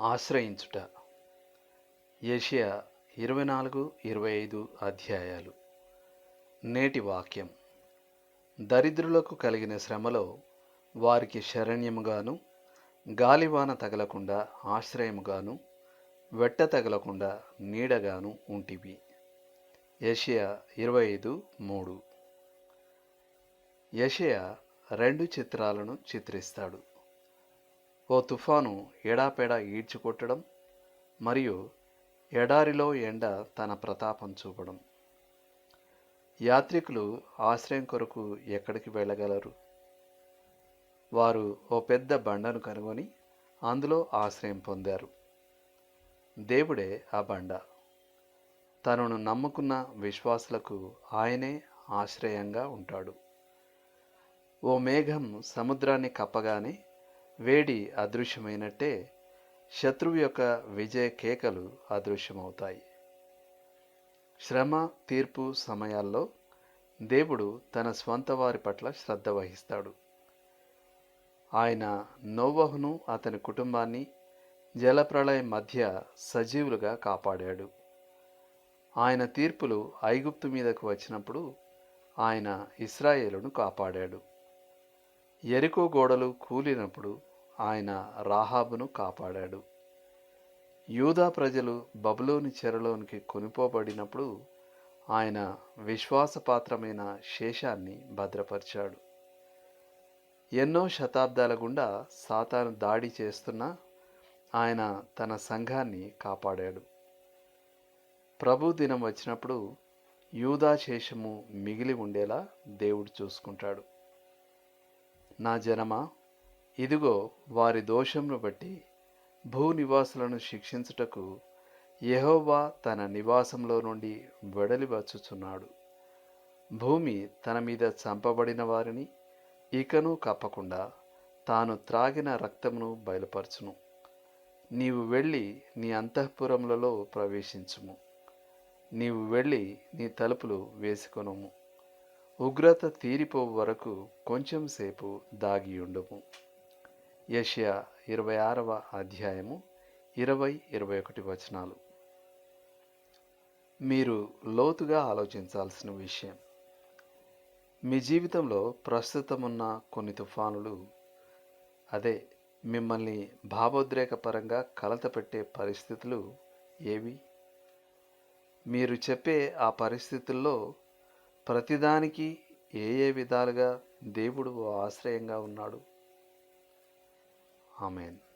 ఆశ్రయించుట. Asia ఇరవై నాలుగు ఇరవై ఐదు అధ్యాయాలు. నేటి వాక్యం. దరిద్రులకు కలిగిన శ్రమలో వారికి శరణ్యముగాను గాలివాన తగలకుండా ఆశ్రయముగాను వెట్ట తగలకుండా నీడగాను ఉంటివి. ఏషియా ఇరవై ఐదు మూడు. ఏషియా రెండు చిత్రాలను చిత్రిస్తాడు. ఓ తుఫాను ఏడాపేడా ఈడ్చుకొట్టడం మరియు ఎడారిలో ఎండ తన ప్రతాపం చూపడం. యాత్రికులు ఆశ్రయం కొరకు ఎక్కడికి వెళ్ళగలరు? వారు ఓ పెద్ద బండను కనుగొని అందులో ఆశ్రయం పొందారు. దేవుడే ఆ బండ. తనను నమ్ముకున్న విశ్వాసులకు ఆయనే ఆశ్రయంగా ఉంటాడు. ఓ మేఘం సముద్రాన్ని కప్పగానే వేడి అదృశ్యమైనట్టే శత్రువు యొక్క విజయ కేకలు అదృశ్యమవుతాయి. శ్రమ తీర్పు సమయాల్లో దేవుడు తన స్వంత వారి పట్ల శ్రద్ధ వహిస్తాడు. ఆయన నోవహును అతని కుటుంబాన్ని జలప్రళయం మధ్య సజీవులుగా కాపాడాడు. ఆయన తీర్పులు ఐగుప్తు మీదకు వచ్చినప్పుడు ఆయన ఇస్రాయేలును కాపాడాడు. ఎరుకో గోడలు కూలినప్పుడు ఆయన రాహాబును కాపాడాడు. యూదా ప్రజలు బబులోని చెరలోనికి కొనిపోబడినప్పుడు ఆయన విశ్వాసపాత్రమైన శేషాన్ని భద్రపరిచాడు. ఎన్నో శతాబ్దాల గుండా సాతాను దాడి చేస్తున్నా ఆయన తన సంఘాన్ని కాపాడాడు. ప్రభు దినం వచ్చినప్పుడు యూదా శేషము మిగిలి ఉండేలా దేవుడు చూసుకుంటాడు. నా జనమా ఇదిగో వారి దోషంను బట్టి భూనివాసులను శిక్షించుటకు యహోవా తన నివాసంలో నుండి వెడలివచ్చుచున్నాడు భూమి తన మీద చంపబడిన వారిని ఇకను కప్పకుండా తాను త్రాగిన రక్తమును బయలుపరచును. నీవు వెళ్ళి నీ అంతఃపురములలో ప్రవేశించుము. నీవు వెళ్ళి నీ తలుపులు వేసుకొనుము. ఉగ్రత తీరిపోవు వరకు కొంచెం సేపు దాగియుండుము యషియా ఇరవై ఆరవ అధ్యాయము ఇరవై ఇరవై ఒకటి వచనాలు. మీరు లోతుగా ఆలోచించాల్సిన విషయం. మీ జీవితంలో ప్రస్తుతమున్న కొన్ని తుఫానులు అదే మిమ్మల్ని భావోద్రేకపరంగా కలతపెట్టే పరిస్థితులు ఏవి? మీరు చెప్పే ఆ పరిస్థితుల్లో ప్రతిదానికి ఏ ఏ విధాలుగా దేవుడు ఆశ్రయంగా ఉన్నాడు? Amen.